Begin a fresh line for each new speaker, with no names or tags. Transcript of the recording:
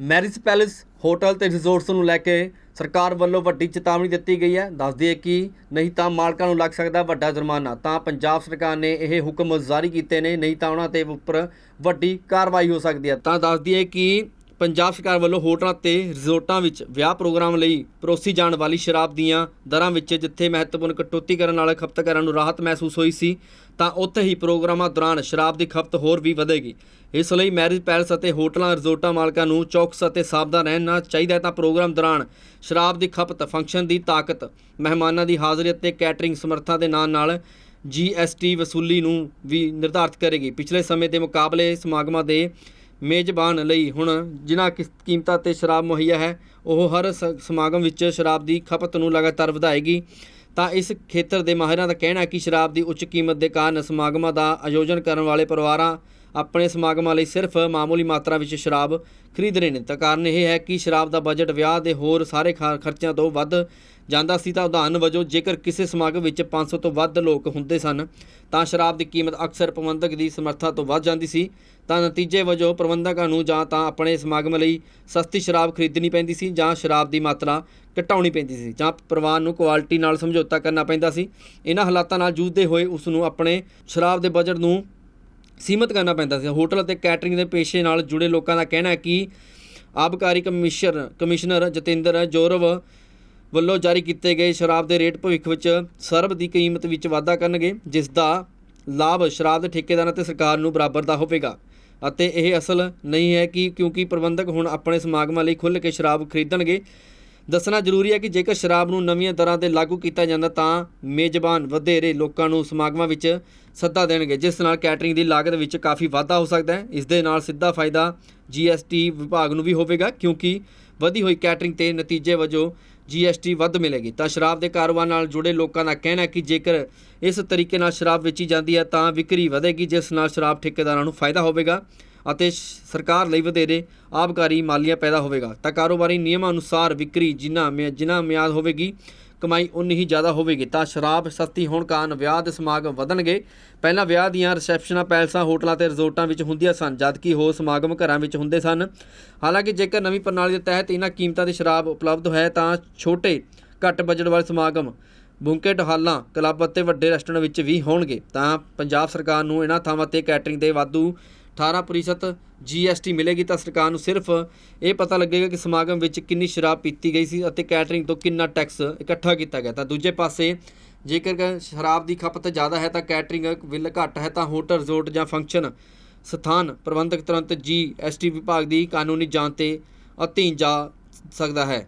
Marriage palace, hotel ਤੇ resorts ਨੂੰ ਲੈ ਕੇ ਸਰਕਾਰ ਵੱਲੋਂ ਵੱਡੀ ਚੇਤਾਵਨੀ ਦਿੱਤੀ ਗਈ ਹੈ। ਦੱਸ ਦਈਏ ਕਿ ਨਹੀਂ ਤਾਂ ਮਾਲਕਾਂ ਨੂੰ ਲੱਗ ਸਕਦਾ ਵੱਡਾ ਜੁਰਮਾਨਾ। ਤਾਂ ਪੰਜਾਬ ਸਰਕਾਰ ਨੇ ਇਹ ਹੁਕਮ ਜਾਰੀ ਕੀਤੇ ਨੇ, ਨਹੀਂ ਤਾਂ ਉਹਨਾਂ ਤੇ ਉੱਪਰ ਵੱਡੀ ਕਾਰਵਾਈ ਹੋ ਸਕਦੀ ਹੈ। ਤਾਂ ਦੱਸ ਦਈਏ ਕਿ ਪੰਜਾਬ ਸਰਕਾਰ ਵੱਲੋਂ ਹੋਟਲਾਂ ਤੇ ਰਿਜ਼ੋਰਟਾਂ ਵਿੱਚ ਵਿਆਹ ਪ੍ਰੋਗਰਾਮ ਲਈ ਪਰੋਸੀ ਜਾਣ ਵਾਲੀ ਸ਼ਰਾਬ ਦੀਆਂ ਦਰਾਂ ਵਿੱਚ ਜਿੱਥੇ ਮਹੱਤਵਪੂਰਨ ਕਟੌਤੀ ਕਰਨ ਨਾਲ ਖਪਤਕਾਰਾਂ ਨੂੰ ਰਾਹਤ ਮਹਿਸੂਸ ਹੋਈ ਸੀ, ਤਾਂ ਉੱਥੇ ਹੀ ਪ੍ਰੋਗਰਾਮਾਂ ਦੌਰਾਨ ਸ਼ਰਾਬ ਦੀ ਖਪਤ ਹੋਰ ਵੀ ਵਧੇਗੀ। ਇਸ ਲਈ ਮੈਰਿਜ ਪੈਲਸ ਅਤੇ ਹੋਟਲਾਂ ਰਿਜ਼ੋਰਟਾਂ ਮਾਲਕਾਂ ਨੂੰ ਚੌਕਸ ਅਤੇ ਸਾਵਧਾਨ ਰਹਿਣਾ ਚਾਹੀਦਾ ਹੈ ਤਾਂ ਪ੍ਰੋਗਰਾਮ ਦੌਰਾਨ ਸ਼ਰਾਬ ਦੀ ਖਪਤ, ਫੰਕਸ਼ਨ ਦੀ ਤਾਕਤ, ਮਹਿਮਾਨਾਂ ਦੀ ਹਾਜ਼ਰੀ ਅਤੇ ਕੈਟਰਿੰਗ ਸਮਰੱਥਾ ਦੇ ਨਾਲ ਨਾਲ ਜੀਐਸਟੀ ਵਸੂਲੀ ਨੂੰ ਵੀ ਨਿਰਧਾਰਤ ਕਰੇਗੀ। ਪਿਛਲੇ ਸਮੇਂ ਦੇ ਮੁਕਾਬਲੇ ਸਮਾਗਮਾਂ ਦੇ ਮੇਜ਼ਬਾਨ ਲਈ। ਹੁਣ ਜਿਨ੍ਹਾਂ ਕਿਸ- ਕੀਮਤਾਂ ਤੇ ਸ਼ਰਾਬ ਮੁਹੱਈਆ ਹੈ, ਉਹ ਹਰ ਸ- ਸਮਾਗਮ ਵਿੱਚ ਸ਼ਰਾਬ ਦੀ ਖਪਤ ਨੂੰ ਲਗਾਤਾਰ ਵਧਾਏਗੀ। ਤਾਂ ਇਸ ਖੇਤਰ ਦੇ ਮਾਹਿਰਾਂ ਦਾ ਕਹਿਣਾ ਹੈ ਕਿ ਸ਼ਰਾਬ ਦੀ ਉੱਚ ਕੀਮਤ ਦੇ ਕਾਰਨ ਸਮਾਗਮਾਂ ਦਾ ਆਯੋਜਨ ਕਰਨ ਵਾਲੇ ਪਰਿਵਾਰਾਂ ਆਪਣੇ ਸਮਾਗਮਾਂ ਲਈ ਸਿਰਫ ਮਾਮੂਲੀ ਮਾਤਰਾ ਵਿੱਚ ਸ਼ਰਾਬ ਖਰੀਦ ਰਹੇ ਨੇ। ਤਾਂ ਕਾਰਨ ਇਹ ਹੈ ਕਿ ਸ਼ਰਾਬ ਦਾ ਬਜਟ ਵਿਆਹ ਦੇ ਹੋਰ ਸਾਰੇ ਖਾ- ਖਰਚਿਆਂ ਤੋਂ ਵੱਧ ਜਾਂਦਾ ਸੀ। ਤਾਂ ਉਦਾਹਰਨ ਵਜੋਂ ਜੇਕਰ ਕਿਸੇ ਸਮਾਗਮ ਵਿੱਚ 500 ਤੋਂ ਵੱਧ ਲੋਕ ਹੁੰਦੇ ਸਨ, ਤਾਂ ਸ਼ਰਾਬ ਦੀ ਕੀਮਤ ਅਕਸਰ ਪ੍ਰਬੰਧਕ ਦੀ ਸਮਰੱਥਾ ਤੋਂ ਵੱਧ ਜਾਂਦੀ ਸੀ। ਤਾਂ ਨਤੀਜੇ ਵਜੋਂ ਪ੍ਰਬੰਧਕਾਂ ਨੂੰ ਜਾਂ ਤਾਂ ਆਪਣੇ ਸਮਾਗਮ ਲਈ ਸਸਤੀ ਸ਼ਰਾਬ ਖਰੀਦਣੀ ਪੈਂਦੀ ਸੀ ਜਾਂ ਸ਼ਰਾਬ ਦੀ ਮਾਤਰਾ ਘਟਾਉਣੀ ਪੈਂਦੀ ਸੀ, ਜਾਂ ਪ੍ਰਵਾਨ ਨੂੰ ਕੁਆਲਿਟੀ ਨਾਲ ਸਮਝੌਤਾ ਕਰਨਾ ਪੈਂਦਾ ਸੀ। ਇਹਨਾਂ ਹਾਲਾਤਾਂ ਨਾਲ ਜੂਝਦੇ ਹੋਏ ਉਸ ਨੂੰ ਆਪਣੇ ਸ਼ਰਾਬ ਦੇ ਬਜਟ ਨੂੰ ਸੀਮਤ ਕਰਨਾ ਪੈਂਦਾ ਸੀ। ਹੋਟਲ ਅਤੇ ਕੈਟਰਿੰਗ ਦੇ ਪੇਸ਼ੇ ਨਾਲ ਜੁੜੇ ਲੋਕਾਂ ਦਾ ਕਹਿਣਾ ਹੈ ਕਿ ਆਬਕਾਰੀ ਕਮਿਸ਼ਨਰ ਕਮਿਸ਼ਨਰ ਜਤਿੰਦਰ ਜੋਰਵ ਵੱਲੋਂ ਜਾਰੀ ਕੀਤੇ ਗਏ ਸ਼ਰਾਬ ਦੇ ਰੇਟ ਭਵਿੱਖ ਵਿੱਚ ਸਰਬ ਦੀ ਕੀਮਤ ਵਿੱਚ ਵਾਧਾ ਕਰਨਗੇ, ਜਿਸ ਦਾ ਲਾਭ ਸ਼ਰਾਬ ਦੇ ਠੇਕੇਦਾਰਾਂ ਤੇ ਸਰਕਾਰ ਨੂੰ ਬਰਾਬਰ ਦਾ ਹੋਵੇਗਾ। ਅਤੇ ਇਹ ਅਸਲ ਨਹੀਂ ਹੈ ਕਿ ਕਿਉਂਕਿ ਪ੍ਰਬੰਧਕ ਹੁਣ ਆਪਣੇ ਸਮਾਗਮਾਂ ਲਈ ਖੁੱਲ੍ਹ ਕੇ ਸ਼ਰਾਬ ਖਰੀਦਣਗੇ। ਦੱਸਣਾ ਜ਼ਰੂਰੀ ਹੈ ਕਿ ਜੇਕਰ ਸ਼ਰਾਬ ਨੂੰ ਨਵੀਆਂ ਦਰਾਂ ਤੇ ਲਾਗੂ ਕੀਤਾ ਜਾਂਦਾ ਤਾਂ ਮੇਜ਼ਬਾਨ ਵਧੇਰੇ ਲੋਕਾਂ ਨੂੰ ਸਮਾਗਮਾਂ ਵਿੱਚ ਸੱਦਾ ਦੇਣਗੇ, ਜਿਸ ਨਾਲ ਕੈਟਰਿੰਗ ਦੀ ਲਾਗਤ ਵਿੱਚ ਕਾਫੀ ਵਾਧਾ ਹੋ ਸਕਦਾ ਹੈ। ਇਸ ਦੇ ਨਾਲ ਸਿੱਧਾ ਫਾਇਦਾ ਜੀਐਸਟੀ ਵਿਭਾਗ ਨੂੰ ਵੀ ਹੋਵੇਗਾ, ਕਿਉਂਕਿ ਵਧੀ ਹੋਈ ਕੈਟਰਿੰਗ ਤੇ ਨਤੀਜੇ ਵਜੋਂ ਜੀਐਸਟੀ ਵੱਧ ਮਿਲੇਗੀ। ਤਾਂ ਸ਼ਰਾਬ ਦੇ ਕਾਰੋਬਾਰ ਨਾਲ ਜੁੜੇ ਲੋਕਾਂ ਦਾ ਕਹਿਣਾ ਹੈ ਕਿ ਜੇਕਰ ਇਸ ਤਰੀਕੇ ਨਾਲ ਸ਼ਰਾਬ ਵੇਚੀ ਜਾਂਦੀ ਹੈ ਤਾਂ ਵਿਕਰੀ ਵਧੇਗੀ, ਜਿਸ ਨਾਲ ਸ਼ਰਾਬ ਠੇਕੇਦਾਰਾਂ ਨੂੰ ਫਾਇਦਾ ਹੋਵੇਗਾ। ਅਤੇ ਸਰਕਾਰ ਲਈ ਵਧੇਰੇ ਆਬਕਾਰੀ ਮਾਲੀਆ ਪੈਦਾ ਹੋਵੇਗਾ। ਤਾਂ ਕਾਰੋਬਾਰੀ ਨਿਯਮਾਂ ਅਨੁਸਾਰ ਵਿਕਰੀ ਜਿੰਨਾ ਮਿਆ- ਜਿੰਨਾ ਮਿਆਦ ਹੋਵੇਗੀ, ਕਮਾਈ ਉਨੀ ਹੀ ਜ਼ਿਆਦਾ ਹੋਵੇਗੀ। ਤਾਂ ਸ਼ਰਾਬ ਸਸਤੀ ਹੋਣ ਕਾਰਨ ਵਿਆਹ ਦੇ ਸਮਾਗਮ ਵਧਣਗੇ। ਪਹਿਲਾਂ ਵਿਆਹ ਦੀਆਂ ਰਿਸੈਪਸ਼ਨਾਂ, ਪੈਲਸਾਂ, ਹੋਟਲਾਂ ਤੇ ਰਿਜ਼ੋਰਟਾਂ ਵਿੱਚ ਹੁੰਦੀਆਂ ਸਨ, ਜਦਕਿ ਹੋਰ ਸਮਾਗਮ ਘਰਾਂ ਵਿੱਚ ਹੁੰਦੇ ਸਨ। ਹਾਲਾਂਕਿ ਜੇਕਰ ਨਵੀਂ ਪ੍ਰਣਾਲੀ ਦੇ ਤਹਿਤ ਇਹਨਾਂ ਕੀਮਤਾਂ ਦੀ ਸ਼ਰਾਬ ਉਪਲਬਧ ਹੈ, ਤਾਂ ਛੋਟੇ, ਘੱਟ ਬਜਟ ਵਾਲੇ ਸਮਾਗਮ ਬੁੰਕੇਟ ਹਾਲਾਂ ਕਲੱਬ ਅਤੇ ਵੱਡੇ ਰੈਸਟੋਰੈਂਟ ਵਿੱਚ ਵੀ ਹੋਣਗੇ। ਤਾਂ ਪੰਜਾਬ ਸਰਕਾਰ ਨੂੰ ਇਹਨਾਂ ਥਾਵਾਂ ਤੇ ਕੈਟਰਿੰਗ ਦੇ ਵਾਧੂ 18% ਜੀਐਸਟੀ ਮਿਲੇਗੀ ਤਾਂ ਸਰਕਾਰ ਨੂੰ ਸਿਰਫ ਇਹ ਪਤਾ ਲੱਗੇਗਾ ਕਿ ਸਮਾਗਮ ਵਿੱਚ ਕਿੰਨੀ ਸ਼ਰਾਬ ਪੀਤੀ ਗਈ ਸੀ ਅਤੇ ਕੈਟਰਿੰਗ ਤੋਂ ਕਿੰਨਾ ਟੈਕਸ ਇਕੱਠਾ ਕੀਤਾ ਗਿਆ। ਤਾਂ ਦੂਜੇ ਪਾਸੇ ਜੇਕਰ ਸ਼ਰਾਬ ਦੀ ਖਪਤ ਜ਼ਿਆਦਾ ਹੈ ਤਾਂ ਕੈਟਰਿੰਗ ਬਿੱਲ ਘੱਟ ਹੈ ਤਾਂ ਹੋਟਲ, ਰਿਜ਼ੋਰਟ ਜਾਂ ਫੰਕਸ਼ਨ ਸਥਾਨ ਪ੍ਰਬੰਧਕ ਤੁਰੰਤ ਜੀਐਸਟੀ ਵਿਭਾਗ ਦੀ ਕਾਨੂੰਨੀ ਜਾਂਚ ਤੇ ਅਧੀਨ ਜਾ ਸਕਦਾ ਹੈ।